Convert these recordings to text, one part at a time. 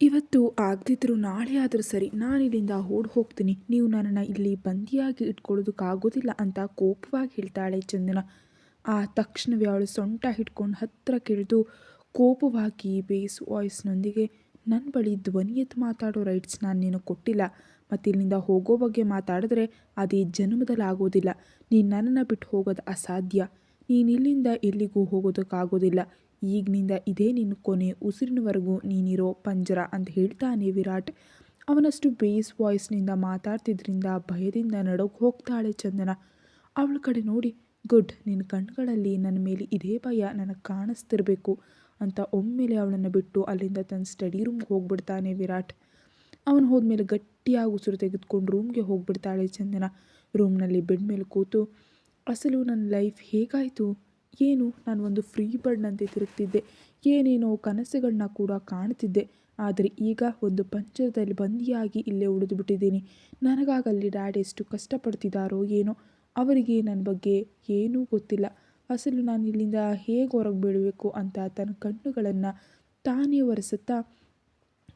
ಇವತ್ತು ಆಗದಿದ್ರೂ ನಾಳೆ ಆದರೂ ಸರಿ, ನಾನು ಇಲ್ಲಿಂದ ಓಡಿ ಹೋಗ್ತೀನಿ. ನೀವು ನನ್ನನ್ನು ಇಲ್ಲಿ ಬಂದಿಯಾಗಿ ಇಟ್ಕೊಳ್ಳೋದಕ್ಕಾಗೋದಿಲ್ಲ ಅಂತ ಕೋಪವಾಗಿ ಹೇಳ್ತಾಳೆ ಚಂದನ. ಆ ತಕ್ಷಣವೇ ಅವಳು ಸೊಂಟ ಹಿಡ್ಕೊಂಡು ಹತ್ತಿರ ಕೇಳಿದು ಕೋಪವಾಗಿ ಬೇಸ್ ವಾಯ್ಸ್ನೊಂದಿಗೆ ನನ್ನ ಬಳಿ ಧ್ವನಿ ಎತ್ತು ಮಾತಾಡೋ ರೈಟ್ಸ್ ನಾನು ನೀನು ಕೊಟ್ಟಿಲ್ಲ. ಮತ್ತು ಇಲ್ಲಿಂದ ಹೋಗೋ ಬಗ್ಗೆ ಮಾತಾಡಿದ್ರೆ ಅದೇ ಜನ್ಮದಲ್ಲಿ ಆಗೋದಿಲ್ಲ ನೀನು ನನ್ನನ್ನು ಬಿಟ್ಟು ಹೋಗೋದು ಅಸಾಧ್ಯ. ನೀನು ಇಲ್ಲಿಂದ ಎಲ್ಲಿಗೂ ಹೋಗೋದಕ್ಕಾಗೋದಿಲ್ಲ. ಈಗಿನಿಂದ ಇದೇ ನಿನ್ನ ಕೊನೆ ಉಸಿರಿನವರೆಗೂ ನೀನಿರೋ ಪಂಜರ ಅಂತ ಹೇಳ್ತಾನೆ ವಿರಾಟ್. ಅವನಷ್ಟು ಬೇಸ್ ವಾಯ್ಸ್ನಿಂದ ಮಾತಾಡ್ತಿದ್ರಿಂದ ಭಯದಿಂದ ನಡೋಕೆ ಹೋಗ್ತಾಳೆ ಚಂದನ. ಅವಳ ಕಡೆ ನೋಡಿ, ಗುಡ್, ನಿನ್ನ ಕಣ್ಗಳಲ್ಲಿ ನನ್ನ ಮೇಲೆ ಇದೇ ಭಯ ನನಗೆ ಕಾಣಿಸ್ತಿರ್ಬೇಕು ಅಂತ ಒಮ್ಮೆಲೆ ಅವಳನ್ನು ಬಿಟ್ಟು ಅಲ್ಲಿಂದ ತನ್ನ ಸ್ಟಡಿ ರೂಮ್ಗೆ ಹೋಗ್ಬಿಡ್ತಾನೆ ವಿರಾಟ್. ಅವನು ಹೋದ್ಮೇಲೆ ಗಟ್ಟಿಯಾಗಿ ಉಸಿರು ತೆಗೆದುಕೊಂಡು ರೂಮ್ಗೆ ಹೋಗ್ಬಿಡ್ತಾಳೆ ಚಂದನ. ರೂಮ್ನಲ್ಲಿ ಬೆಡ್ ಮೇಲೆ ಕೂತು, ಅಸಲು ನನ್ನ ಲೈಫ್ ಹೇಗಾಯಿತು? ಏನು? ನಾನು ಒಂದು ಫ್ರೀ ಬರ್ಡ್ನಂತೆ ತಿರುಗ್ತಿದ್ದೆ. ಏನೇನೋ ಕನಸುಗಳನ್ನ ಕೂಡ ಕಾಣ್ತಿದ್ದೆ. ಆದರೆ ಈಗ ಒಂದು ಪಂಚರದಲ್ಲಿ ಬಂದಿಯಾಗಿ ಇಲ್ಲೇ ಉಳಿದು ಬಿಟ್ಟಿದ್ದೀನಿ. ನನಗಾಗಲ್ಲಿ ಡ್ಯಾಡ್ ಎಷ್ಟು ಕಷ್ಟಪಡ್ತಿದ್ದಾರೋ ಏನೋ, ಅವರಿಗೆ ನನ್ನ ಬಗ್ಗೆ ಏನೂ ಗೊತ್ತಿಲ್ಲ. ಅಸಲು ನಾನು ಇಲ್ಲಿಂದ ಹೇಗೆ ಹೊರಗೆ ಬೀಳಬೇಕು ಅಂತ ತನ್ನ ಕಣ್ಣುಗಳನ್ನು ತಾನೇ ಒರೆಸುತ್ತಾ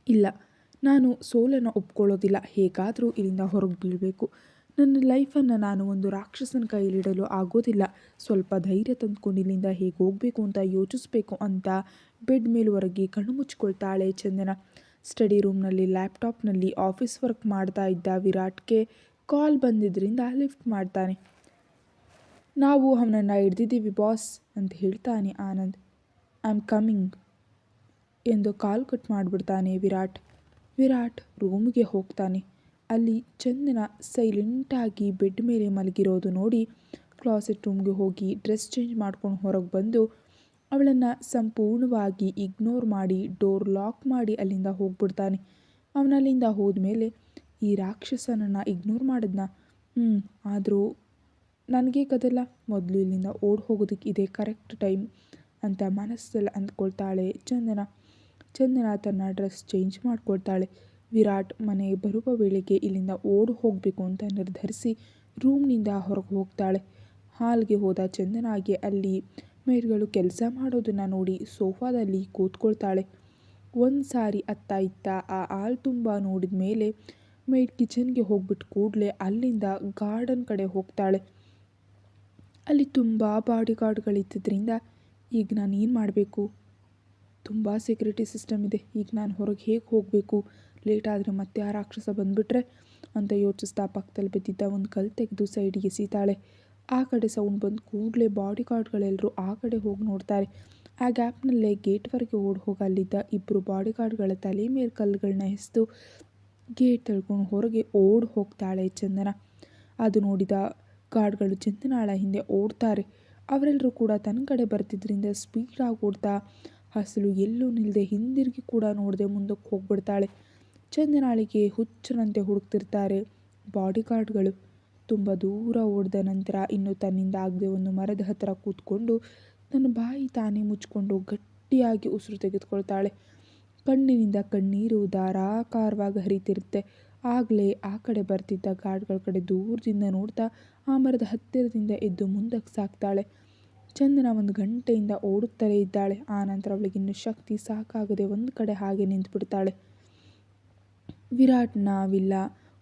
ಇಲ್ಲ. ನಾನು ಸೋಲನ್ನು ಒಪ್ಕೊಳ್ಳೋದಿಲ್ಲ. ಹೇಗಾದರೂ ಇಲ್ಲಿಂದ ಹೊರಗೆ ಬೀಳಬೇಕು. ನನ್ನ ಲೈಫನ್ನು ನಾನು ಒಂದು ರಾಕ್ಷಸನ ಕೈಲಿಡಲು ಆಗೋದಿಲ್ಲ. ಸ್ವಲ್ಪ ಧೈರ್ಯ ತಂದುಕೊಂಡು ಇಲ್ಲಿಂದ ಹೇಗೆ ಹೋಗಬೇಕು ಅಂತ ಯೋಚಿಸ್ಬೇಕು ಅಂತ ಬೆಡ್ ಮೇಲುವರೆಗೆ ಕಣ್ಣು ಮುಚ್ಚಿಕೊಳ್ತಾಳೆ ಚಂದನ. ಸ್ಟಡಿ ರೂಮ್ನಲ್ಲಿ, ಲ್ಯಾಪ್ಟಾಪ್ನಲ್ಲಿ, ಆಫೀಸ್ ವರ್ಕ್ ಮಾಡ್ತಾ ಇದ್ದ ವಿರಾಟ್ಗೆ ಕಾಲ್ ಬಂದಿದ್ದರಿಂದ ಲಿಫ್ಟ್ ಮಾಡ್ತಾನೆ. ನಾವು ಅವನನ್ನು ಹಿಡ್ದಿದ್ದೀವಿ, ಬಾಸ್, ಅಂತ ಹೇಳ್ತಾನೆ ಆನಂದ್. ಐ ಆಮ್ ಕಮಿಂಗ್ ಎಂದು ಕಾಲ್ ಕಟ್ ಮಾಡಿಬಿಡ್ತಾನೆ ವಿರಾಟ್. ವಿರಾಟ್ ರೂಮ್ಗೆ ಹೋಗ್ತಾನೆ. ಅಲ್ಲಿ ಚಂದನ ಸೈಲೆಂಟಾಗಿ ಬೆಡ್ ಮೇಲೆ ಮಲಗಿರೋದು ನೋಡಿ ಕ್ಲಾಸೆಟ್ ರೂಮ್ಗೆ ಹೋಗಿ ಡ್ರೆಸ್ ಚೇಂಜ್ ಮಾಡ್ಕೊಂಡು ಹೊರಗೆ ಬಂದು ಅವಳನ್ನು ಸಂಪೂರ್ಣವಾಗಿ ಇಗ್ನೋರ್ ಮಾಡಿ ಡೋರ್ ಲಾಕ್ ಮಾಡಿ ಅಲ್ಲಿಂದ ಹೋಗ್ಬಿಡ್ತಾನೆ. ಅವನಲ್ಲಿಂದ ಹೋದ್ಮೇಲೆ ಈ ರಾಕ್ಷಸನನ್ನು ಇಗ್ನೋರ್ ಮಾಡಿದ್ನ. ಹ್ಞೂ ಆದರೂ ನನಗೆ ಕದಲ್ಲ ಮೊದಲು ಇಲ್ಲಿಂದ ಓಡಿ ಹೋಗೋದಕ್ಕೆ ಇದೇ ಕರೆಕ್ಟ್ ಟೈಮ್ ಅಂತ ಮನಸ್ಸಲ್ಲಿ ಅಂದ್ಕೊಳ್ತಾಳೆ ಚಂದನ. ಚಂದನ ತನ್ನ ಡ್ರೆಸ್ ಚೇಂಜ್ ಮಾಡ್ಕೊಳ್ತಾಳೆ. ವಿರಾಟ್ ಮನೆಗೆ ಬರುವ ವೇಳೆಗೆ ಇಲ್ಲಿಂದ ಓಡಿ ಹೋಗಬೇಕು ಅಂತ ನಿರ್ಧರಿಸಿ ರೂಮ್ನಿಂದ ಹೊರಗೆ ಹೋಗ್ತಾಳೆ. ಹಾಲ್ಗೆ ಹೋದ ಚಂದನಾಗೆ ಅಲ್ಲಿ ಮೇಡ್ಗಳು ಕೆಲಸ ಮಾಡೋದನ್ನು ನೋಡಿ ಸೋಫಾದಲ್ಲಿ ಕೂತ್ಕೊಳ್ತಾಳೆ. ಒಂದು ಸಾರಿ ಅತ್ತ ಇತ್ತ ಆ ಹಾಲು ತುಂಬ ನೋಡಿದ ಮೇಲೆ ಮೇಡ್ ಕಿಚನ್ಗೆ ಹೋಗ್ಬಿಟ್ಟು ಕೂಡಲೇ ಅಲ್ಲಿಂದ ಗಾರ್ಡನ್ ಕಡೆ ಹೋಗ್ತಾಳೆ. ಅಲ್ಲಿ ತುಂಬ ಬಾಡಿ ಗಾರ್ಡ್ಗಳಿದ್ದರಿಂದ ಈಗ ನಾನು ಏನು ಮಾಡಬೇಕು? ತುಂಬ ಸೆಕ್ಯೂರಿಟಿ ಸಿಸ್ಟಮ್ ಇದೆ, ಈಗ ನಾನು ಹೊರಗೆ ಹೇಗೆ ಹೋಗಬೇಕು? ಲೇಟ್ ಆದರೆ ಮತ್ತೆ ಆ ರಾಕ್ಷಸ ಬಂದುಬಿಟ್ರೆ ಅಂತ ಯೋಚಿಸ್ತಾ ಪಕ್ಕದಲ್ಲಿ ಬಿದ್ದಿದ್ದ ಒಂದು ಕಲ್ಲು ತೆಗೆದು ಸೈಡಿಗೆ ಎಸೀತಾಳೆ ಆ ಕಡೆ ಸೌಂಡ್ ಬಂದು ಕೂಡಲೇ ಬಾಡಿ ಗಾರ್ಡ್ಗಳೆಲ್ಲರೂ ಆ ಕಡೆ ಹೋಗಿ ನೋಡ್ತಾರೆ. ಆ ಗ್ಯಾಪ್ನಲ್ಲೇ ಗೇಟ್ವರೆಗೆ ಓಡಿ ಹೋಗಿ ಅಲ್ಲಿದ್ದ ಇಬ್ಬರು ಬಾಡಿ ಗಾರ್ಡ್ಗಳ ತಲೆ ಮೇಲೆ ಕಲ್ಲುಗಳನ್ನ ಎಸೆದು ಗೇಟ್ ತಳ್ಕೊಂಡು ಹೊರಗೆ ಓಡಿ ಹೋಗ್ತಾಳೆ ಚಂದನ. ಅದು ನೋಡಿದ ಗಾರ್ಡ್ಗಳು ಚಂದನಾಳ ಹಿಂದೆ ಓಡ್ತಾರೆ. ಅವರೆಲ್ಲರೂ ಕೂಡ ತನ್ನ ಕಡೆ ಬರ್ತಿದ್ದರಿಂದ ಸ್ಪೀಡಾಗಿ ಓಡ್ತಾ, ಹಸಲು ಎಲ್ಲೂ ನಿಲ್ಲದೆ ಹಿಂದಿರುಗಿ ಕೂಡ ನೋಡದೆ ಮುಂದಕ್ಕೆ ಹೋಗ್ಬಿಡ್ತಾಳೆ. ಚಂದನಾಳಿಗೆ ಹುಚ್ಚರಂತೆ ಹುಡುಕ್ತಿರ್ತಾರೆ. ಬಾಡಿಗಾರ್ಡ್ಗಳು ತುಂಬ ದೂರ ಓಡಿದ ನಂತರ ಇನ್ನು ತನ್ನಿಂದ ಆಗದೆ ಒಂದು ಮರದ ಹತ್ತಿರ ಕೂತ್ಕೊಂಡು ತನ್ನ ಬಾಯಿ ತಾನೇ ಮುಚ್ಕೊಂಡು ಗಟ್ಟಿಯಾಗಿ ಉಸಿರು ತೆಗೆದುಕೊಳ್ತಾಳೆ. ಕಣ್ಣಿನಿಂದ ಕಣ್ಣೀರು ಧಾರಾಕಾರವಾಗಿ ಹರಿತಿರುತ್ತೆ. ಆಗಲೇ ಆ ಕಡೆ ಬರ್ತಿದ್ದ ಗಾರ್ಡ್ಗಳ ಕಡೆ ದೂರದಿಂದ ನೋಡ್ತಾ ಆ ಮರದ ಹತ್ತಿರದಿಂದ ಎದ್ದು ಮುಂದಕ್ಕೆ ಸಾಕ್ತಾಳೆ. ಚಂದನ ಒಂದು ಗಂಟೆಯಿಂದ ಓಡುತ್ತಲೇ ಇದ್ದಾಳೆ. ಆ ನಂತರ ಅವಳಿಗೆ ಇನ್ನು ಶಕ್ತಿ ಸಾಕಾಗದೆ ಒಂದು ಕಡೆ ಹಾಗೆ ನಿಂತುಬಿಡ್ತಾಳೆ. ವಿರಾಟ್ ನಾವಿಲ್ಲ.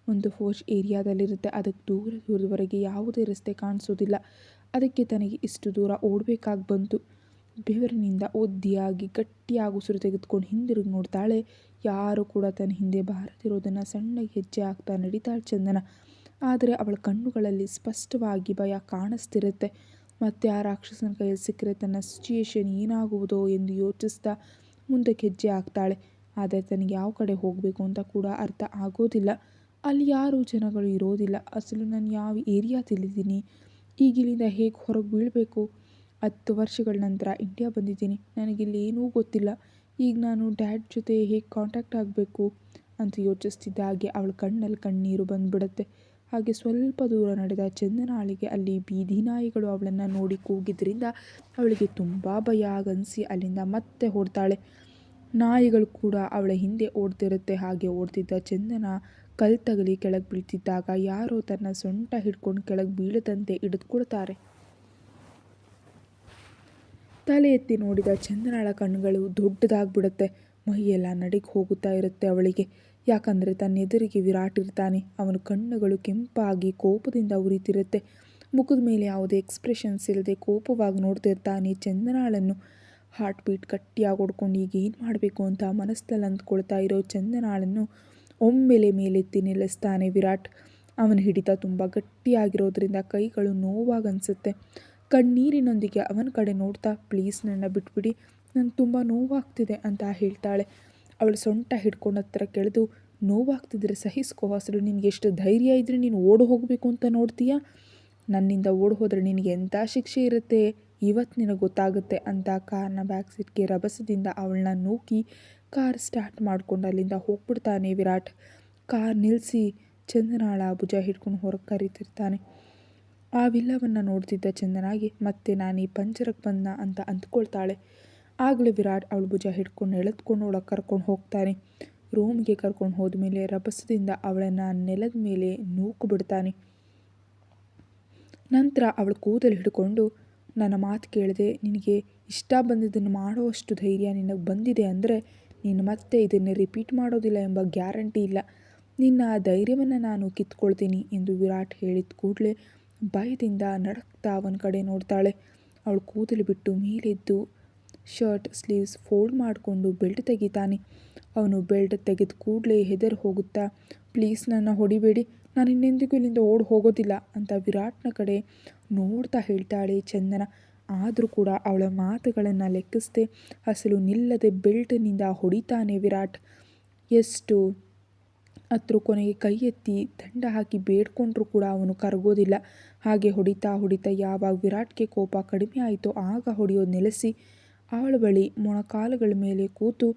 ಒಂದು ಫೋರ್ಸ್ ಏರಿಯಾದಲ್ಲಿರುತ್ತೆ. ಅದಕ್ಕೆ ದೂರ ದೂರದವರೆಗೆ ಯಾವುದೇ ರಸ್ತೆ ಕಾಣಿಸೋದಿಲ್ಲ. ಅದಕ್ಕೆ ತನಗೆ ಇಷ್ಟು ದೂರ ಓಡಬೇಕಾಗಿ ಬಂತು. ಬೆವರಿನಿಂದ ಒದ್ದಿಯಾಗಿ ಗಟ್ಟಿಯಾಗಿ ಉಸಿರು ತೆಗೆದುಕೊಂಡು ಹಿಂದಿರುಗಿ ನೋಡ್ತಾಳೆ. ಯಾರು ಕೂಡ ತನ್ನ ಹಿಂದೆ ಬಾರದಿರೋದನ್ನು ಸಣ್ಣಗೆ ಹೆಜ್ಜೆ ಹಾಕ್ತಾ ನಡೀತಾಳೆ ಚಂದನ. ಆದರೆ ಅವಳ ಕಣ್ಣುಗಳಲ್ಲಿ ಸ್ಪಷ್ಟವಾಗಿ ಭಯ ಕಾಣಿಸ್ತಿರುತ್ತೆ. ಮತ್ತೆ ಆ ರಾಕ್ಷಸನ ಕೈಯಲ್ಲಿ ಸಿಕ್ಕರೆ ತನ್ನ ಸಿಚುಯೇಷನ್ ಏನಾಗುವುದೋ ಎಂದು ಯೋಚಿಸ್ತಾ ಮುಂದಕ್ಕೆ ಹೆಜ್ಜೆ ಹಾಕ್ತಾಳೆ. ಆದರೆ ತನಗೆ ಯಾವ ಕಡೆ ಹೋಗಬೇಕು ಅಂತ ಕೂಡ ಅರ್ಥ ಆಗೋದಿಲ್ಲ. ಅಲ್ಲಿ ಯಾರೂ ಜನಗಳು ಇರೋದಿಲ್ಲ. ಅಸಲು ನಾನು ಯಾವ ಏರಿಯಾ ತಿಳಿದೀನಿ ಈಗ ಇಲ್ಲಿಂದ ಹೇಗೆ ಹೊರಗೆ ಬೀಳಬೇಕು? ಹತ್ತು ವರ್ಷಗಳ ನಂತರ ಇಂಡಿಯಾ ಬಂದಿದ್ದೀನಿ. ನನಗಿಲ್ಲಿ ಏನೂ ಗೊತ್ತಿಲ್ಲ. ಈಗ ನಾನು ಡ್ಯಾಡ್ ಜೊತೆ ಹೇಗೆ ಕಾಂಟ್ಯಾಕ್ಟ್ ಆಗಬೇಕು ಅಂತ ಯೋಚಿಸ್ತಿದ್ದ ಹಾಗೆ ಅವಳ ಕಣ್ಣಲ್ಲಿ ಕಣ್ಣೀರು ಬಂದುಬಿಡುತ್ತೆ. ಹಾಗೆ ಸ್ವಲ್ಪ ದೂರ ನಡೆದ ಚಂದನಾಳಿಗೆ ಅಲ್ಲಿ ಬೀದಿ ನಾಯಿಗಳು ಅವಳನ್ನು ನೋಡಿ ಕೂಗಿದ್ರಿಂದ ಅವಳಿಗೆ ತುಂಬ ಭಯ ಆಗನಿಸಿ ಅಲ್ಲಿಂದ ಮತ್ತೆ ಹೊಡ್ತಾಳೆ ನಾಯಿಗಳು ಕೂಡ ಅವಳ ಹಿಂದೆ ಓಡ್ತಿರುತ್ತೆ. ಹಾಗೆ ಓಡ್ತಿದ್ದ ಚಂದನ ಕಲ್ ತಗಲಿ ಕೆಳಗೆ ಬೀಳ್ತಿದ್ದಾಗ ಯಾರೋ ತನ್ನ ಸೊಂಟ ಹಿಡ್ಕೊಂಡು ಕೆಳಗೆ ಬೀಳದಂತೆ ಹಿಡಿದುಕೊಳ್ತಾರೆ. ತಲೆ ಎತ್ತಿ ನೋಡಿದ ಚಂದನಾಳ ಕಣ್ಣುಗಳು ದೊಡ್ಡದಾಗ್ಬಿಡುತ್ತೆ. ಮೈಯೆಲ್ಲ ನಡಿಗೆ ಹೋಗುತ್ತಾ ಇರುತ್ತೆ ಅವಳಿಗೆ. ಯಾಕಂದರೆ ತನ್ನ ಎದುರಿಗೆ ವಿರಾಟ್ ಇರ್ತಾನೆ. ಅವನ ಕಣ್ಣುಗಳು ಕೆಂಪಾಗಿ ಕೋಪದಿಂದ ಉರಿತಿರುತ್ತೆ. ಮುಖದ ಮೇಲೆ ಯಾವುದೇ ಎಕ್ಸ್ಪ್ರೆಷನ್ಸ್ ಇಲ್ಲದೆ ಕೋಪವಾಗಿ ನೋಡ್ತಿರ್ತಾನೆ ಚಂದನಾಳನ್ನು. ಹಾರ್ಟ್ ಬೀಟ್ ಗಟ್ಟಿಯಾಗಿ ಹೊಡ್ಕೊಂಡು ಈಗ ಏನು ಮಾಡಬೇಕು ಅಂತ ಮನಸ್ಸಲ್ಲಿ ಅಂದ್ಕೊಳ್ತಾ ಇರೋ ಚಂದನಾಳನ್ನು ಒಮ್ಮೆಲೆ ಮೇಲೆತ್ತಿ ನಿಲ್ಲಿಸ್ತಾನೆ ವಿರಾಟ್. ಅವನ ಹಿಡಿತ ತುಂಬ ಗಟ್ಟಿಯಾಗಿರೋದ್ರಿಂದ ಕೈಗಳು ನೋವಾಗಿ ಅನಿಸುತ್ತೆ ಕಣ್ಣೀರಿನೊಂದಿಗೆ ಅವನ ಕಡೆ ನೋಡ್ತಾ, ಪ್ಲೀಸ್ ನನ್ನ ಬಿಟ್ಬಿಡಿ ನಂಗೆ ತುಂಬ ನೋವಾಗ್ತಿದೆ ಅಂತ ಹೇಳ್ತಾಳೆ. ಅವಳು ಸೊಂಟ ಹಿಡ್ಕೊಂಡು ಹತ್ರ ಕೆಳೆದು ನೋವಾಗ್ತಿದ್ರೆ ಸಹಿಸ್ಕೋ ಅಸಲು ನಿನಗೆ ಎಷ್ಟು ಧೈರ್ಯ ಇದ್ದರೆ ನೀನು ಓಡಿ ಹೋಗಬೇಕು ಅಂತ ನೋಡ್ತೀಯಾ? ನನ್ನಿಂದ ಓಡಿ ಹೋದರೆ ನಿನಗೆ ಎಂಥ ಶಿಕ್ಷೆ ಇರುತ್ತೆ? ಇವತ್ತು ನಿನಗೆ ಗೊತ್ತಾಗುತ್ತೆ ಅಂತ ಕಾರ್ನ ಬ್ಯಾಕ್ ಸೀಟ್ಗೆ ರಭಸದಿಂದ ಅವಳನ್ನ ನೂಕಿ ಕಾರ್ ಸ್ಟಾರ್ಟ್ ಮಾಡ್ಕೊಂಡು ಅಲ್ಲಿಂದ ಹೋಗ್ಬಿಡ್ತಾನೆ ವಿರಾಟ್. ಕಾರ್ ನಿಲ್ಲಿಸಿ ಚಂದನಾಳ ಭುಜ ಹಿಡ್ಕೊಂಡು ಹೊರಗೆ ಕರೀತಿರ್ತಾನೆ. ಆ ವಿಲ್ಲವನ್ನು ನೋಡ್ತಿದ್ದ ಚಂದನಾಗಿ, ಮತ್ತೆ ನಾನು ಈ ಪಂಜರಕ್ಕೆ ಬಂದ ಅಂತ ಅಂದ್ಕೊಳ್ತಾಳೆ. ಆಗಲೇ ವಿರಾಟ್ ಅವಳು ಭುಜ ಹಿಡ್ಕೊಂಡು ಎಳೆದ್ಕೊಂಡು ಅವಳ ಕರ್ಕೊಂಡು ಹೋಗ್ತಾನೆ. ರೂಮ್ಗೆ ಕರ್ಕೊಂಡು ಹೋದ್ಮೇಲೆ ರಭಸದಿಂದ ಅವಳನ್ನು ನೆಲದ ಮೇಲೆ ನೂಕು ಬಿಡ್ತಾನೆ ನಂತರ ಅವಳು ಕೂದಲು ಹಿಡ್ಕೊಂಡು ನನ್ನ ಮಾತು ಕೇಳಿದೆ ನಿನಗೆ ಇಷ್ಟ ಬಂದಿದ್ದನ್ನು ಮಾಡುವಷ್ಟು ಧೈರ್ಯ ನಿನಗೆ ಬಂದಿದೆ ಅಂದರೆ ನೀನು ಮತ್ತೆ ಇದನ್ನು ರಿಪೀಟ್ ಮಾಡೋದಿಲ್ಲ ಎಂಬ ಗ್ಯಾರಂಟಿ ಇಲ್ಲ. ನಿನ್ನ ಆ ಧೈರ್ಯವನ್ನು ನಾನು ಕಿತ್ಕೊಳ್ತೀನಿ ಎಂದು ವಿರಾಟ್ ಹೇಳಿದ ಕೂಡಲೇ ಭಯದಿಂದ ನಡಕ್ತಾ ಅವನ ಕಡೆ ನೋಡ್ತಾಳೆ. ಅವಳು ಕೂದಲು ಬಿಟ್ಟು ಮೇಲೆದ್ದು ಶರ್ಟ್ ಸ್ಲೀವ್ಸ್ ಫೋಲ್ಡ್ ಮಾಡಿಕೊಂಡು ಬೆಲ್ಟ್ ತೆಗಿತಾನೆ. ಅವನು ಬೆಲ್ಟ್ ತೆಗೆದು ಕೂಡಲೇ ಹೆದರ್ ಹೋಗುತ್ತಾ ಪ್ಲೀಸ್ ನನ್ನ ಹೊಡಿಬೇಡಿ ನಾನು ಇನ್ನೆಂದಿಗೂ ಇಲ್ಲಿಂದ ಓಡಿ ಹೋಗೋದಿಲ್ಲ ಅಂತ ವಿರಾಟ್ನ ಕಡೆ ನೋಡ್ತಾ ಹೇಳ್ತಾಳೆ ಚಂದನ. ಆದರೂ ಕೂಡ ಅವಳ ಮಾತುಗಳನ್ನು ಲೆಕ್ಕಿಸದೆ ಅಸಲು ನಿಲ್ಲದೆ ಬೆಲ್ಟ್ನಿಂದ ಹೊಡಿತಾನೆ ವಿರಾಟ್. ಎಷ್ಟು ಹತ್ರ ಕೊನೆಗೆ ಕೈ ಎತ್ತಿ ದಂಡ ಹಾಕಿ ಬೇಡ್ಕೊಂಡ್ರೂ ಕೂಡ ಅವನು ಕರಗೋದಿಲ್ಲ. ಹಾಗೆ ಹೊಡಿತಾ ಹೊಡಿತಾ ಯಾವಾಗ ವಿರಾಟ್ಗೆ ಕೋಪ ಕಡಿಮೆ ಆಯಿತೋ ಆಗ ಹೊಡೆಯೋದು ನೆಲೆಸಿ ಅವಳ ಬಳಿ ಮೊಣಕಾಲುಗಳ ಮೇಲೆ ಕೂತು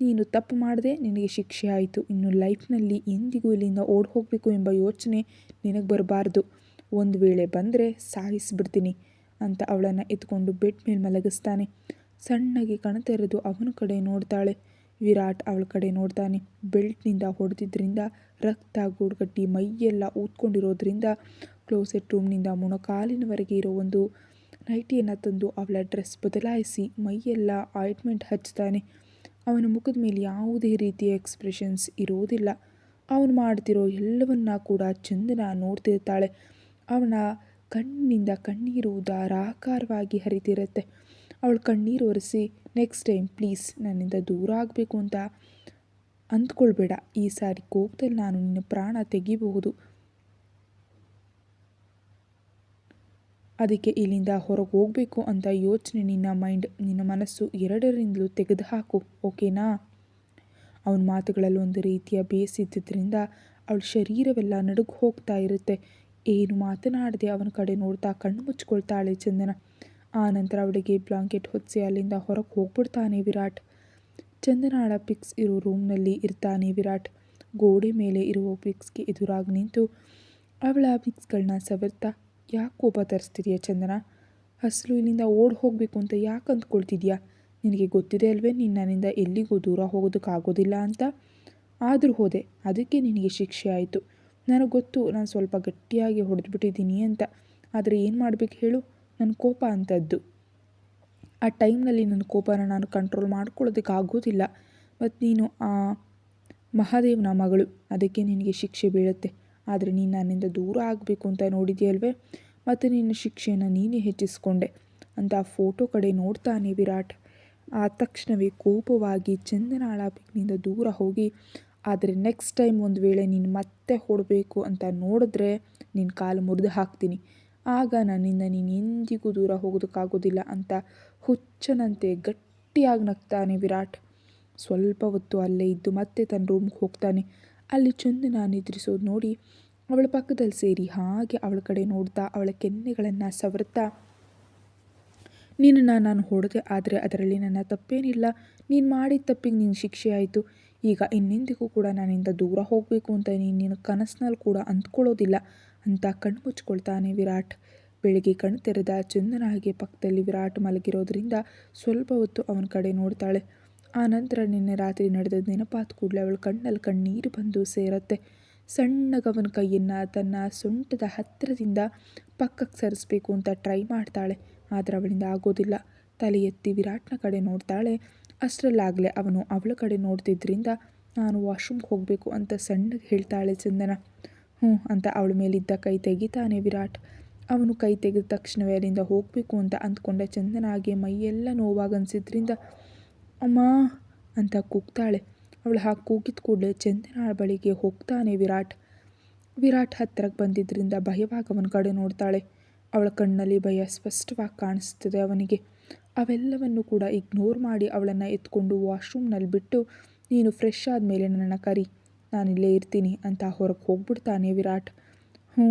ನೀನು ತಪ್ಪು ಮಾಡದೆ ನಿನಗೆ ಶಿಕ್ಷೆ ಆಯಿತು. ಇನ್ನು ಲೈಫ್ನಲ್ಲಿ ಎಂದಿಗೂ ಇಲ್ಲಿಂದ ಓಡಿ ಹೋಗಬೇಕು ಎಂಬ ಯೋಚನೆ ನಿನಗೆ ಬರಬಾರ್ದು. ಒಂದು ವೇಳೆ ಬಂದರೆ ಸಾಯಿಸಿಬಿಡ್ತೀನಿ ಅಂತ ಅವಳನ್ನು ಎತ್ಕೊಂಡು ಬೆಡ್ ಮೇಲೆ ಮಲಗಿಸ್ತಾನೆ. ಸಣ್ಣಗೆ ಕಣತೆರೆದು ಅವನ ಕಡೆ ನೋಡ್ತಾಳೆ. ವಿರಾಟ್ ಅವಳ ಕಡೆ ನೋಡ್ತಾನೆ. ಬೆಲ್ಟ್ನಿಂದ ಹೊಡೆದಿದ್ದರಿಂದ ರಕ್ತ, ಗೂಡುಗಟ್ಟಿ, ಮೈಯೆಲ್ಲ ಊದ್ಕೊಂಡಿರೋದ್ರಿಂದ ಕ್ಲೋಸೆಟ್ ರೂಮ್ನಿಂದ ಮೊಣಕಾಲಿನವರೆಗೆ ಇರೋ ಒಂದು ನೈಟಿಯನ್ನು ತಂದು ಅವಳ ಡ್ರೆಸ್ ಬದಲಾಯಿಸಿ ಮೈಯೆಲ್ಲ ಆಯಿಂಟ್ಮೆಂಟ್ ಹಚ್ತಾನೆ. ಅವನ ಮುಖದ ಮೇಲೆ ಯಾವುದೇ ರೀತಿಯ ಎಕ್ಸ್ಪ್ರೆಷನ್ಸ್ ಇರೋದಿಲ್ಲ ಅವನು ಮಾಡ್ತಿರೋ ಎಲ್ಲವನ್ನ ಕೂಡ ಚಂದನ ನೋಡ್ತಿರ್ತಾಳೆ. ಅವನ ಕಣ್ಣಿಂದ ಕಣ್ಣೀರು ಧಾರಾಕಾರವಾಗಿ ಹರಿತಿರುತ್ತೆ. ಅವಳು ಕಣ್ಣೀರು ಒರೆಸಿ ನೆಕ್ಸ್ಟ್ ಟೈಮ್ ಪ್ಲೀಸ್ ನನ್ನಿಂದ ದೂರ ಆಗಬೇಕು ಅಂತ ಅಂದ್ಕೊಳ್ಬೇಡ. ಈ ಸಾರಿ ಕೋಪದಲ್ಲಿ ನಾನು ನಿನ್ನ ಪ್ರಾಣ ತೆಗಿಬಹುದು. ಅದಕ್ಕೆ ಇಲ್ಲಿಂದ ಹೊರಗೆ ಹೋಗಬೇಕು ಅಂತ ಯೋಚನೆ ನಿನ್ನ ಮೈಂಡ್, ನಿನ್ನ ಮನಸ್ಸು ಎರಡರಿಂದಲೂ ತೆಗೆದುಹಾಕು, ಓಕೆನಾ? ಅವನ ಮಾತುಗಳಲ್ಲಿ ಒಂದು ರೀತಿಯ ಬೇಸಿದ್ದರಿಂದ ಅವಳ ಶರೀರವೆಲ್ಲ ನಡುಗು ಹೋಗ್ತಾ ಇರುತ್ತೆ. ಏನು ಮಾತನಾಡದೆ ಅವನ ಕಡೆ ನೋಡ್ತಾ ಕಣ್ಣು ಮುಚ್ಕೊಳ್ತಾಳೆ ಚಂದನ. ಆ ನಂತರ ಅವಳಿಗೆ ಬ್ಲಾಂಕೆಟ್ ಹೊತ್ತಿಸಿ ಅಲ್ಲಿಂದ ಹೊರಗೆ ಹೋಗ್ಬಿಡ್ತಾನೆ ವಿರಾಟ್. ಚಂದನಾಳ ಪಿಕ್ಸ್ ಇರೋ ರೂಮ್ನಲ್ಲಿ ಇರ್ತಾನೆ ವಿರಾಟ್. ಗೋಡೆ ಮೇಲೆ ಇರುವ ಪಿಕ್ಸ್ಗೆ ಎದುರಾಗಿ ನಿಂತು ಅವಳ ಪಿಕ್ಸ್ಗಳನ್ನ ಸವರ್ತಾ ಯಾಕೆ ಕೋಪ ತರಿಸ್ತಿದ್ಯಾ ಚಂದನ? ಅಸಲು ಇಲ್ಲಿಂದ ಓಡಿ ಹೋಗಬೇಕು ಅಂತ ಯಾಕೆ ಅಂದ್ಕೊಳ್ತಿದ್ಯಾ? ನಿನಗೆ ಗೊತ್ತಿದೆ ಅಲ್ವೇ, ನೀನು ನನ್ನಿಂದ ಎಲ್ಲಿಗೂ ದೂರ ಹೋಗೋದಕ್ಕಾಗೋದಿಲ್ಲ ಅಂತ? ಆದರೂ ಹೋದೆ, ಅದಕ್ಕೆ ನಿನಗೆ ಶಿಕ್ಷೆ ಆಯಿತು. ನನಗೆ ಗೊತ್ತು, ನಾನು ಸ್ವಲ್ಪ ಗಟ್ಟಿಯಾಗಿ ಹೊಡೆದ್ಬಿಟ್ಟಿದ್ದೀನಿ ಅಂತ. ಆದರೆ ಏನು ಮಾಡಬೇಕು ಹೇಳು? ನನ್ನ ಕೋಪ ಅಂಥದ್ದು ಆ ಟೈಮ್ನಲ್ಲಿ ನನ್ನ ಕೋಪನ ನಾನು ಕಂಟ್ರೋಲ್ ಮಾಡ್ಕೊಳ್ಳೋದಕ್ಕೆ ಆಗೋದಿಲ್ಲ. ಮತ್ತು ನೀನು ಆ ಮಹಾದೇವನ ಮಗಳು, ಅದಕ್ಕೆ ನಿನಗೆ ಶಿಕ್ಷೆ ಬೀಳುತ್ತೆ. ಆದರೆ ನೀನು ನನ್ನಿಂದ ದೂರ ಆಗಬೇಕು ಅಂತ ನೋಡಿದೆಯಲ್ವೇ? ಮತ್ತು ನಿನ್ನ ಶಿಕ್ಷೆಯನ್ನು ನೀನೇ ಹೆಚ್ಚಿಸಿಕೊಂಡೆ ಅಂತ ಆ ಫೋಟೋ ಕಡೆ ನೋಡ್ತಾನೆ ವಿರಾಟ್. ಆ ತಕ್ಷಣವೇ ಕೋಪವಾಗಿ ಚಂದನ ಪಿಕ್ನಿಂದ ದೂರ ಹೋಗಿ, ಆದರೆ ನೆಕ್ಸ್ಟ್ ಟೈಮ್ ಒಂದು ವೇಳೆ ನೀನು ಮತ್ತೆ ಹೊಡಬೇಕು ಅಂತ ನೋಡಿದ್ರೆ ನಿನ್ನ ಕಾಲು ಮುರಿದು ಹಾಕ್ತೀನಿ. ಆಗ ನನ್ನಿಂದ ನೀನು ಎಂದಿಗೂ ದೂರ ಹೋಗೋದಕ್ಕಾಗೋದಿಲ್ಲ ಅಂತ ಹುಚ್ಚನಂತೆ ಗಟ್ಟಿಯಾಗಿ ನಗ್ತಾನೆ ವಿರಾಟ್. ಸ್ವಲ್ಪ ಹೊತ್ತು ಅಲ್ಲೇ ಇದ್ದು ಮತ್ತೆ ತನ್ನ ರೂಮ್ಗೆ ಹೋಗ್ತಾನೆ. ಅಲ್ಲಿ ಚಂದನ ನಿದ್ರಿಸೋದು ನೋಡಿ ಅವಳ ಪಕ್ಕದಲ್ಲಿ ಸೇರಿ ಹಾಗೆ ಅವಳ ಕಡೆ ನೋಡ್ತಾ ಅವಳ ಕೆನ್ನೆಗಳನ್ನು ಸವರ್ತಾ, ನಿನ್ನನ್ನು ನಾನು ಹೊಡೆದೆ, ಆದರೆ ಅದರಲ್ಲಿ ನನ್ನ ತಪ್ಪೇನಿಲ್ಲ. ನೀನು ಮಾಡಿದ ತಪ್ಪಿಗೆ ನಿನ್ನ ಶಿಕ್ಷೆ ಆಯಿತು. ಈಗ ಇನ್ನೆಂದಿಗೂ ಕೂಡ ನಾನಿಂದ ದೂರ ಹೋಗಬೇಕು ಅಂತ ನೀನು ನಿನ್ನ ಕನಸಿನಲ್ಲಿ ಕೂಡ ಅಂದ್ಕೊಳ್ಳೋದಿಲ್ಲ ಅಂತ ಕಣ್ಣು ಮುಚ್ಕೊಳ್ತಾನೆ ವಿರಾಟ್. ಬೆಳಿಗ್ಗೆ ಕಣ್ಣು ತೆರೆದ ಚಂದನ ಹಾಗೆ ಪಕ್ಕದಲ್ಲಿ ವಿರಾಟ್ ಮಲಗಿರೋದ್ರಿಂದ ಸ್ವಲ್ಪ ಹೊತ್ತು ಅವನ ಕಡೆ ನೋಡ್ತಾಳೆ. ಆ ನಂತರ ನಿನ್ನೆ ರಾತ್ರಿ ನಡೆದ ನೆನಪಾದ ಕೂಡಲೇ ಅವಳು ಕಣ್ಣಲ್ಲಿ ಕಣ್ಣೀರು ಬಂದು ಸೇರತ್ತೆ. ಸಣ್ಣಗವನ ಕೈಯನ್ನು ತನ್ನ ಸೊಂಟದ ಹತ್ತಿರದಿಂದ ಪಕ್ಕಕ್ಕೆ ಸರಿಸ್ಬೇಕು ಅಂತ ಟ್ರೈ ಮಾಡ್ತಾಳೆ. ಆದರೆ ಅವಳಿಂದ ಆಗೋದಿಲ್ಲ. ತಲೆ ಎತ್ತಿ ವಿರಾಟ್ನ ಕಡೆ ನೋಡ್ತಾಳೆ. ಅಷ್ಟರಲ್ಲಾಗಲೇ ಅವನು ಅವಳ ಕಡೆ ನೋಡ್ತಿದ್ದರಿಂದ ನಾನು ವಾಶ್ರೂಮ್ಗೆ ಹೋಗಬೇಕು ಅಂತ ಸಣ್ಣಗೆ ಹೇಳ್ತಾಳೆ ಚಂದನ. ಹ್ಞೂ ಅಂತ ಅವಳ ಮೇಲಿದ್ದ ಕೈ ತೆಗಿತಾನೆ ವಿರಾಟ್. ಅವನು ಕೈ ತೆಗೆದ ತಕ್ಷಣವೇ ಅಲ್ಲಿಂದ ಹೋಗಬೇಕು ಅಂತ ಅಂದ್ಕೊಂಡ ಚಂದನಾಗೆ ಮೈಯೆಲ್ಲ ನೋವಾಗನ್ಸಿದ್ರಿಂದ ಅಮ್ಮ ಅಂತ ಕೂಗ್ತಾಳೆ. ಅವಳು ಹಾಗೆ ಕೂಗಿದ ಕೂಡಲೇ ಚಂದನ ಬಳಿಗೆ ಹೋಗ್ತಾನೆ ವಿರಾಟ್. ವಿರಾಟ್ ಹತ್ತಿರಕ್ಕೆ ಬಂದಿದ್ದರಿಂದ ಭಯವಾಗಿ ಅವನ ಕಡೆ ನೋಡ್ತಾಳೆ. ಅವಳ ಕಣ್ಣಲ್ಲಿ ಭಯ ಸ್ಪಷ್ಟವಾಗಿ ಕಾಣಿಸ್ತದೆ ಅವನಿಗೆ. ಅವೆಲ್ಲವನ್ನು ಕೂಡ ಇಗ್ನೋರ್ ಮಾಡಿ ಅವಳನ್ನು ಎತ್ಕೊಂಡು ವಾಶ್ರೂಮ್ನಲ್ಲಿ ಬಿಟ್ಟು, ನೀನು ಫ್ರೆಶ್ ಆದಮೇಲೆ ನನ್ನ ಕರಿ. ನಾನಿಲ್ಲೇ ಇರ್ತೀನಿ ಅಂತ ಹೊರಗೆ ಹೋಗ್ಬಿಡ್ತಾನೆ ವಿರಾಟ್. ಹ್ಞೂ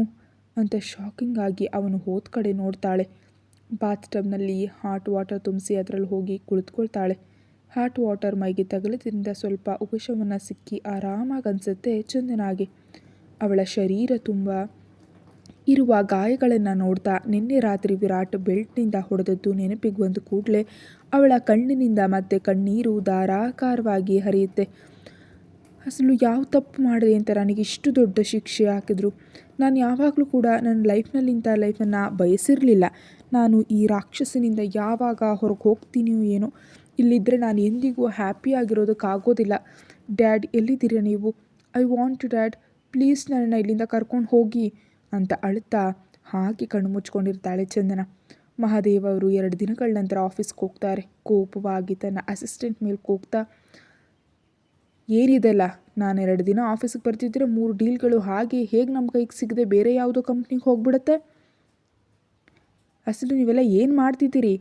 ಅಂತ ಶಾಕಿಂಗ್ ಆಗಿ ಅವನು ಹೋದ ಕಡೆ ನೋಡ್ತಾಳೆ. ಬಾತ್ ಟಬ್ನಲ್ಲಿ ಹಾಟ್ ವಾಟರ್ ತುಂಬಿಸಿ ಅದರಲ್ಲಿ ಹೋಗಿ ಕುಳಿತುಕೊಳ್ತಾಳೆ. ಹಾಟ್ ವಾಟರ್ ಮೈಗೆ ತಗಲದ್ರಿಂದ ಸ್ವಲ್ಪ ಉಪಶಮನ ಸಿಕ್ಕಿ ಆರಾಮಾಗಿ ಅನಿಸುತ್ತೆ ಚಂದನಾಗಿ. ಅವಳ ಶರೀರ ತುಂಬ ಇರುವ ಗಾಯಗಳನ್ನು ನೋಡ್ತಾ ನಿನ್ನೆ ರಾತ್ರಿ ವಿರಾಟ್ ಬೆಲ್ಟ್ನಿಂದ ಹೊಡೆದದ್ದು ನೆನಪಿಗೆ ಬಂದು ಕೂಡಲೇ ಅವಳ ಕಣ್ಣಿನಿಂದ ಮತ್ತೆ ಕಣ್ಣೀರು ಧಾರಾಕಾರವಾಗಿ ಹರಿಯುತ್ತೆ. ಅಸಲು ಯಾವ ತಪ್ಪು ಮಾಡಿದೆ ಅಂತ ನನಗೆ ಇಷ್ಟು ದೊಡ್ಡ ಶಿಕ್ಷೆ ಹಾಕಿದ್ರು. ನಾನು ಯಾವಾಗಲೂ ಕೂಡ ನನ್ನ ಲೈಫ್ನಲ್ಲಿ ಇಂಥ ಲೈಫನ್ನು ಬಯಸಿರಲಿಲ್ಲ. ನಾನು ಈ ರಾಕ್ಷಸನಿಂದ ಯಾವಾಗ ಹೊರಗೆ ಹೋಗ್ತೀನಿಯೋ ಏನೋ ಇಲ್ಲಿದ್ದರೆ ನಾನು ಎಂದಿಗೂ ಹ್ಯಾಪಿಯಾಗಿರೋದಕ್ಕಾಗೋದಿಲ್ಲ ಡ್ಯಾಡ್, ಎಲ್ಲಿದ್ದೀರಾ ನೀವು? I want to dad, please ನನ್ನ ಇಲ್ಲಿಂದ ಕರ್ಕೊಂಡು ಹೋಗಿ ಅಂತ ಅಳ್ತಾ ಹಾಗೆ ಕಣ್ಣು ಮುಚ್ಕೊಂಡಿರ್ತಾಳೆ ಚಂದನ. ಮಹಾದೇವ್ ಅವರು ಎರಡು ದಿನಗಳ ನಂತರ ಆಫೀಸ್ಗೆ ಹೋಗ್ತಾರೆ. ಕೋಪವಾಗಿ ತನ್ನ ಅಸಿಸ್ಟೆಂಟ್ ಮೇಲೆ ಕೂಗ್ತಾ, ಏನಿದೆಲ್ಲ? ನಾನು ಎರಡು ದಿನ ಆಫೀಸಿಗೆ ಬರ್ತಿದ್ದರೆ ಮೂರು ಡೀಲ್ಗಳು ಹಾಗೆ ಹೇಗೆ ನಮ್ಮ ಕೈಗೆ ಸಿಗದೆ ಬೇರೆ ಯಾವುದೋ ಕಂಪ್ನಿಗೆ ಹೋಗ್ಬಿಡುತ್ತೆ? ಅಸಲು ನೀವೆಲ್ಲ ಏನು ಮಾಡ್ತಿದ್ದೀರಿ?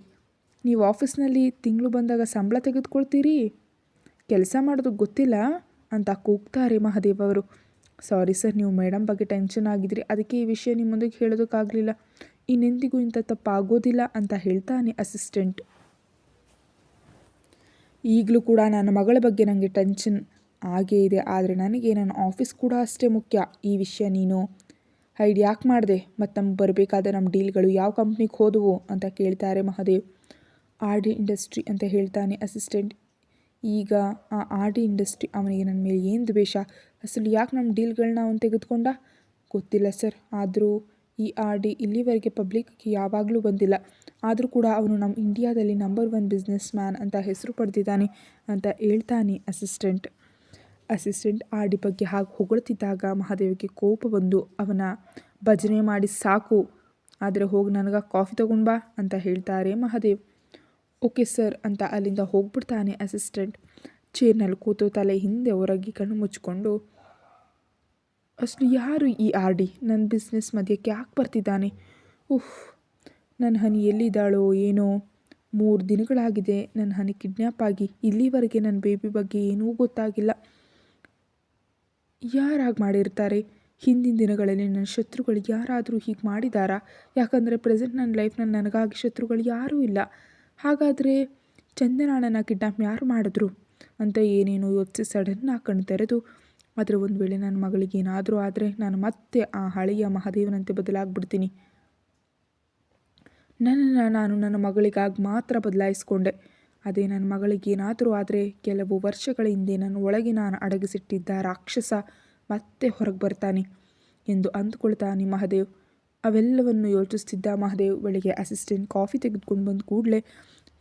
ನೀವು ಆಫೀಸ್ನಲ್ಲಿ ತಿಂಗಳು ಬಂದಾಗ ಸಂಬಳ ತೆಗೆದುಕೊಳ್ತೀರಿ? ಕೆಲಸ ಮಾಡೋದು ಗೊತ್ತಿಲ್ಲ ಅಂತ ಕೂಗ್ತಾರೆ ಮಹಾದೇವ್ ಅವರು. ಸಾರಿ ಸರ್, ನೀವು ಮೇಡಮ್ ಬಗ್ಗೆ ಟೆನ್ಷನ್ ಆಗಿದ್ರಿ. ಅದಕ್ಕೆ ಈ ವಿಷಯ ನಿಮ್ಮ ಮುಂದಕ್ಕೆ ಹೇಳೋದಕ್ಕಾಗಲಿಲ್ಲ. ಇನ್ನೆಂದಿಗೂ ಇಂಥ ತಪ್ಪಾಗೋದಿಲ್ಲ ಅಂತ ಹೇಳ್ತಾನೆ ಅಸಿಸ್ಟೆಂಟ್. ಈಗಲೂ ಕೂಡ ನನ್ನ ಮಗಳ ಬಗ್ಗೆ ನನಗೆ ಟೆನ್ಷನ್ ಆಗೇ ಇದೆ. ಆದರೆ ನನಗೆ ನನ್ನ ಆಫೀಸ್ ಕೂಡ ಅಷ್ಟೇ ಮುಖ್ಯ. ಈ ವಿಷಯ ನೀನು ಹೈಡ್ ಯಾಕೆ ಮಾಡಿದೆ? ಮತ್ತು ನಮ್ಗೆ ಬರಬೇಕಾದ ನಮ್ಮ ಡೀಲ್ಗಳು ಯಾವ ಕಂಪ್ನಿಗೆ ಹೋದವು ಅಂತ ಕೇಳ್ತಾರೆ ಮಹಾದೇವ್. ಆರ್ ಡಿ ಇಂಡಸ್ಟ್ರಿ ಅಂತ ಹೇಳ್ತಾನೆ ಅಸಿಸ್ಟೆಂಟ್. ಈಗ ಆ ಆರ್ ಡಿ ಇಂಡಸ್ಟ್ರಿ ಅವನಿಗೆ ನನ್ನ ಮೇಲೆ ಏನು ದ್ವೇಷ? ಅಸಲು ಯಾಕೆ ನಮ್ಮ ಡೀಲ್ಗಳನ್ನ ಅವನು ತೆಗೆದುಕೊಂಡ? ಗೊತ್ತಿಲ್ಲ ಸರ್. ಆದರೂ ಈ ಆರ್ ಡಿ ಇಲ್ಲಿವರೆಗೆ ಪಬ್ಲಿಕ್ಗೆ ಯಾವಾಗಲೂ ಬಂದಿಲ್ಲ. ಆದರೂ ಕೂಡ ಅವನು ನಮ್ಮ ಇಂಡಿಯಾದಲ್ಲಿ ನಂಬರ್ ಒನ್ ಬಿಸ್ನೆಸ್ ಮ್ಯಾನ್ ಅಂತ ಹೆಸರು ಪಡೆದಿದ್ದಾನೆ ಅಂತ ಹೇಳ್ತಾನೆ ಅಸಿಸ್ಟೆಂಟ್. ಅಸಿಸ್ಟೆಂಟ್ ಆರ್ ಡಿ ಬಗ್ಗೆ ಹಾಗೆ ಹೊಗಳ್ತಿದ್ದಾಗ ಮಹಾದೇವಿಗೆ ಕೋಪ ಬಂದು ಅವನ ಭಜನೆ ಮಾಡಿ ಸಾಕು. ಆದರೆ ಹೋಗಿ ನನಗೆ ಕಾಫಿ ತಗೊಂಡು ಬಾ ಅಂತ ಹೇಳ್ತಾರೆ ಮಹಾದೇವ್. ಓಕೆ ಸರ್ ಅಂತ ಅಲ್ಲಿಂದ ಹೋಗ್ಬಿಡ್ತಾನೆ ಅಸಿಸ್ಟೆಂಟ್. ಚೇರ್ನಲ್ಲಿ ಕೂತು ತಲೆ ಹಿಂದೆ ಹೊರಗಿ ಕಣ್ಣು ಮುಚ್ಕೊಂಡು ಅಷ್ಟು ಯಾರು ಈ ಆರ್ ಡಿ? ನನ್ನ ಬಿಸ್ನೆಸ್ ಮಧ್ಯಕ್ಕೆ ಯಾಕೆ ಬರ್ತಿದ್ದಾನೆ? ಉಫ್ ನನ್ನ ಹನಿ ಎಲ್ಲಿದ್ದಾಳೋ ಏನೋ, ಮೂರು ದಿನಗಳಾಗಿದೆ ನನ್ನ ಹನಿ ಕಿಡ್ನ್ಯಾಪ್ ಆಗಿ, ಇಲ್ಲಿವರೆಗೆ ನನ್ನ ಬೇಬಿ ಬಗ್ಗೆ ಏನೂ ಗೊತ್ತಾಗಿಲ್ಲ. ಯಾರಾಗಿ ಮಾಡಿರ್ತಾರೆ? ಹಿಂದಿನ ದಿನಗಳಲ್ಲಿ ನನ್ನ ಶತ್ರುಗಳು ಯಾರಾದರೂ ಹೀಗೆ ಮಾಡಿದಾರಾ? ಯಾಕಂದರೆ ಪ್ರೆಸೆಂಟ್ ನನ್ನ ಲೈಫ್ನಲ್ಲಿ ನನಗಾಗಿ ಶತ್ರುಗಳು ಯಾರೂ ಇಲ್ಲ. ಹಾಗಾದರೆ ಚಂದನಾಳನ್ನು ಕಿಡ್ನಾಪ್ ಯಾರು ಮಾಡಿದ್ರು? ಅಂತ ಏನೇನೋ ಯೋಚಿಸಿ ಸಡನ್ ಸಡನ್ನಾಗಿ ಕಣ್ಣು ತೆರೆದು, ಆದರೆ ಒಂದು ವೇಳೆ ನನ್ನ ಮಗಳಿಗೆ ಏನಾದರೂ ಆದರೆ ನಾನು ಮತ್ತೆ ಆ ಹಳೆಯ ಮಹಾದೇವನಂತೆ ಬದಲಾಗ್ಬಿಡ್ತೀನಿ. ನನ್ನನ್ನು ನಾನು ನನ್ನ ಮಗಳಿಗಾಗಿ ಮಾತ್ರ ಬದಲಾಯಿಸ್ಕೊಂಡೆ. ಅದೇ ನನ್ನ ಮಗಳಿಗೆ ಏನಾದರೂ ಆದರೆ ಕೆಲವು ವರ್ಷಗಳ ಹಿಂದೆ ನನ್ನ ಒಳಗೆ ನಾನು ಅಡಗಿಸಿಟ್ಟಿದ್ದ ರಾಕ್ಷಸ ಮತ್ತೆ ಹೊರಗೆ ಬರ್ತಾನೆ ಎಂದು ಅಂದುಕೊಳ್ತಾನೆ ಮಹಾದೇವ್. ಅವೆಲ್ಲವನ್ನು ಯೋಚಿಸ್ತಿದ್ದ ಮಹದೇವ್ ಬೆಳಿಗ್ಗೆ ಅಸಿಸ್ಟೆಂಟ್ ಕಾಫಿ ತೆಗೆದುಕೊಂಡು ಬಂದ ಕೂಡಲೇ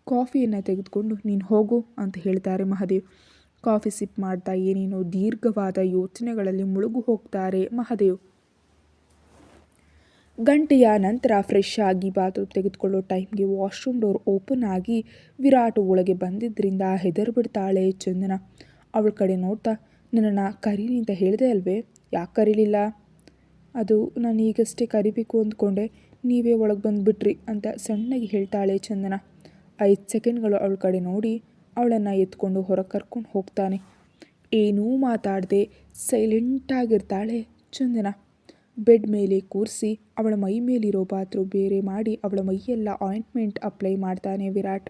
ಕಾಫಿಯನ್ನು ತೆಗೆದುಕೊಂಡು ನೀನು ಹೋಗು ಅಂತ ಹೇಳ್ತಾರೆ ಮಹದೇವ್. ಕಾಫಿ ಸಿಪ್ ಮಾಡ್ತಾ ಏನೇನೋ ದೀರ್ಘವಾದ ಯೋಚನೆಗಳಲ್ಲಿ ಮುಳುಗು ಹೋಗ್ತಾರೆ ಮಹಾದೇವ್. ಗಂಟೆಯ ನಂತರ ಫ್ರೆಶ್ ಆಗಿ ಬಾತ್ರೂಮ್ ತೆಗೆದುಕೊಳ್ಳೋ ಟೈಮ್ಗೆ ವಾಶ್ರೂಮ್ ಡೋರ್ ಓಪನ್ ಆಗಿ ವಿರಾಟ್ ಒಳಗೆ ಬಂದಿದ್ದರಿಂದ ಹೆದರ್ಬಿಡ್ತಾಳೆ ಚಂದನ. ಅವಳ ಕಡೆ ನೋಡ್ತಾ, ನನ್ನನ್ನು ಕರೀಲಿ ಅಂತ ಹೇಳಿದೆ ಅಲ್ವೇ? ಯಾಕೆ ಕರೀಲಿಲ್ಲ? ಅದು ನಾನು ಈಗಷ್ಟೇ ಕರಿಬೇಕು ಅಂದ್ಕೊಂಡೆ, ನೀವೇ ಒಳಗೆ ಬಂದುಬಿಟ್ರಿ ಅಂತ ಸಣ್ಣಗೆ ಹೇಳ್ತಾಳೆ ಚಂದನ. ಐದು ಸೆಕೆಂಡ್ಗಳು ಅವಳ ಕಡೆ ನೋಡಿ ಅವಳನ್ನು ಎತ್ಕೊಂಡು ಹೊರಗೆ ಕರ್ಕೊಂಡು ಹೋಗ್ತಾನೆ. ಏನೂ ಮಾತಾಡದೆ ಸೈಲೆಂಟಾಗಿರ್ತಾಳೆ ಚಂದನ. ಬೆಡ್ ಮೇಲೆ ಕೂರಿಸಿ ಅವಳ ಮೈ ಮೇಲಿರೋ ಪಾತ್ರ ಬೇರೆ ಮಾಡಿ ಅವಳ ಮೈಯೆಲ್ಲ ಆಯಿಂಟ್ಮೆಂಟ್ ಅಪ್ಲೈ ಮಾಡ್ತಾನೆ ವಿರಾಟ್.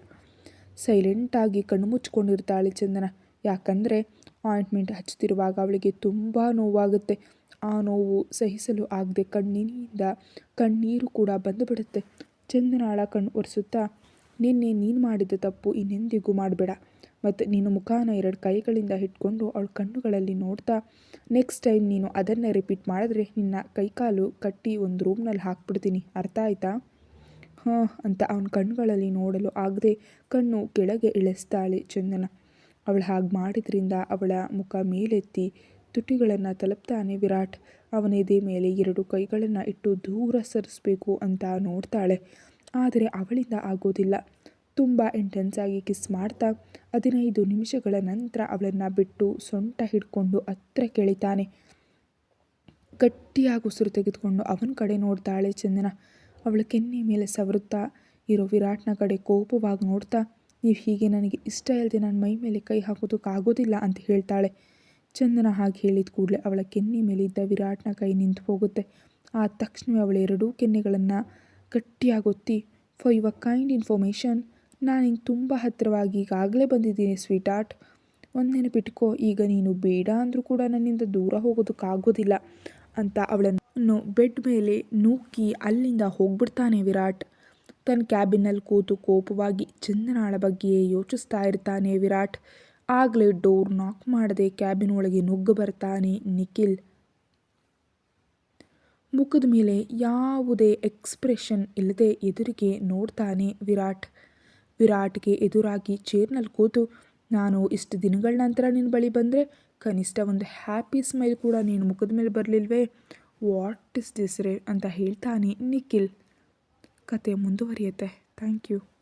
ಸೈಲೆಂಟಾಗಿ ಕಣ್ಣು ಮುಚ್ಕೊಂಡಿರ್ತಾಳೆ ಚಂದನ. ಯಾಕಂದರೆ ಆಯಿಂಟ್ಮೆಂಟ್ ಹಚ್ತಿರುವಾಗ ಅವಳಿಗೆ ತುಂಬ ನೋವಾಗುತ್ತೆ. ಆ ನೋವು ಸಹಿಸಲು ಆಗದೆ ಕಣ್ಣಿನಿಂದ ಕಣ್ಣೀರು ಕೂಡ ಬಂದುಬಿಡುತ್ತೆ. ಚಂದನಾಳ ಕಣ್ಣು ಒರೆಸುತ್ತಾ, ನಿನ್ನೆ ನೀನು ಮಾಡಿದ ತಪ್ಪು ಇನ್ನೆಂದಿಗೂ ಮಾಡಬೇಡ. ಮತ್ತು ನೀನು ಮುಖಾನ ಎರಡು ಕೈಗಳಿಂದ ಹಿಡ್ಕೊಂಡು ಅವಳ ಕಣ್ಣುಗಳಲ್ಲಿ ನೋಡ್ತಾ ನೆಕ್ಸ್ಟ್ ಟೈಮ್ ನೀನು ಅದನ್ನೇ ರಿಪೀಟ್ ಮಾಡಿದ್ರೆ ನಿನ್ನ ಕೈಕಾಲು ಕಟ್ಟಿ ಒಂದು ರೂಮ್ನಲ್ಲಿ ಹಾಕ್ಬಿಡ್ತೀನಿ. ಅರ್ಥ ಆಯ್ತಾ? ಹಾಂ, ಅಂತ ಅವನ ಕಣ್ಣುಗಳಲ್ಲಿ ನೋಡಲು ಆಗದೆ ಕಣ್ಣು ಕೆಳಗೆ ಇಳಿಸ್ತಾಳೆ ಚಂದನ. ಅವಳು ಹಾಗೆ ಮಾಡಿದ್ರಿಂದ ಅವಳ ಮುಖ ಮೇಲೆತ್ತಿ ತುಟಿಗಳನ್ನು ತಲುಪ್ತಾನೆ ವಿರಾಟ್. ಅವನ ಎದೆ ಮೇಲೆ ಎರಡು ಕೈಗಳನ್ನು ಇಟ್ಟು ದೂರ ಸರಿಸಬೇಕು ಅಂತ ನೋಡ್ತಾಳೆ. ಆದರೆ ಅವಳಿಂದ ಆಗೋದಿಲ್ಲ. ತುಂಬ ಇಂಟೆನ್ಸ್ ಆಗಿ ಕಿಸ್ ಮಾಡ್ತಾ ಹದಿನೈದು ನಿಮಿಷಗಳ ನಂತರ ಅವಳನ್ನು ಬಿಟ್ಟು ಸೊಂಟ ಹಿಡ್ಕೊಂಡು ಹತ್ರ ಕೆಳಿತಾನೆ. ಗಟ್ಟಿಯಾಗಿ ಉಸಿರು ತೆಗೆದುಕೊಂಡು ಅವನ ಕಡೆ ನೋಡ್ತಾಳೆ ಚಂದನ. ಅವಳ ಕೆನ್ನೆ ಮೇಲೆ ಸವರುತ್ತಾ ಇರೋ ವಿರಾಟ್ನ ಕಡೆ ಕೋಪವಾಗಿ ನೋಡ್ತಾ, ನೀವು ಹೀಗೆ ನನಗೆ ಇಷ್ಟ ಇಲ್ಲದೆ ನನ್ನ ಮೈ ಮೇಲೆ ಕೈ ಹಾಕೋದಕ್ಕಾಗೋದಿಲ್ಲ ಅಂತ ಹೇಳ್ತಾಳೆ. ಚಂದನ ಹಾಗೆ ಹೇಳಿದ ಕೂಡಲೇ ಅವಳ ಕೆನ್ನೆ ಮೇಲಿದ್ದ ವಿರಾಟ್ನ ಕೈ ನಿಂತು ಹೋಗುತ್ತೆ. ಆ ತಕ್ಷಣವೇ ಅವಳ ಎರಡೂ ಕೆನ್ನೆಗಳನ್ನು ಗಟ್ಟಿಯಾಗೊತ್ತಿ ಫಾರ್ ಯುವರ್ ಕೈಂಡ್ ಇನ್ಫಾರ್ಮೇಷನ್ ನಾನು ಹಿಂಗೆ ತುಂಬ ಹತ್ತಿರವಾಗಿ ಈಗಾಗಲೇ ಬಂದಿದ್ದೀನಿ ಸ್ವೀಟ್ ಆರ್ಟ್ ಒಂದು ನೆನಪಿಟ್ಕೋ, ಈಗ ನೀನು ಬೇಡ ಅಂದರೂ ಕೂಡ ನನ್ನಿಂದ ದೂರ ಹೋಗೋದಕ್ಕಾಗೋದಿಲ್ಲ ಅಂತ ಅವಳನ್ನು ಬೆಡ್ ಮೇಲೆ ನೂಕಿ ಅಲ್ಲಿಂದ ಹೋಗ್ಬಿಡ್ತಾನೆ ವಿರಾಟ್. ತನ್ನ ಕ್ಯಾಬಿನಲ್ಲಿ ಕೂತು ಕೋಪವಾಗಿ ಚಂದನಾಳ ಬಗ್ಗೆಯೇ ಯೋಚಿಸ್ತಾ ಇರ್ತಾನೆ ವಿರಾಟ್. ಆಗಲೇ ಡೋರ್ ನಾಕ್ ಮಾಡದೆ ಕ್ಯಾಬಿನ್ ಒಳಗೆ ನುಗ್ಗು ಬರ್ತಾನೆ ನಿಖಿಲ್. ಮುಖದ ಮೇಲೆ ಯಾವುದೇ ಎಕ್ಸ್ಪ್ರೆಷನ್ ಇಲ್ಲದೆ ಎದುರಿಗೆ ನೋಡ್ತಾನೆ ವಿರಾಟ್. ವಿರಾಟ್ಗೆ ಎದುರಾಗಿ ಚೇರ್ನಲ್ಲಿ ಕೂತು, ನಾನು ಇಷ್ಟು ದಿನಗಳ ನಂತರ ನಿನ್ನ ಬಳಿ ಬಂದರೆ ಕನಿಷ್ಠ ಒಂದು ಹ್ಯಾಪಿ ಸ್ಮೈಲ್ ಕೂಡ ನೀನು ಮುಖದ ಮೇಲೆ ಬರಲಿಲ್ವೇ? ವಾಟ್ ಇಸ್ ದಿಸ್ ರೇ? ಅಂತ ಹೇಳ್ತಾನೆ ನಿಖಿಲ್. ಕತೆ ಮುಂದುವರಿಯುತ್ತೆ. Thank you.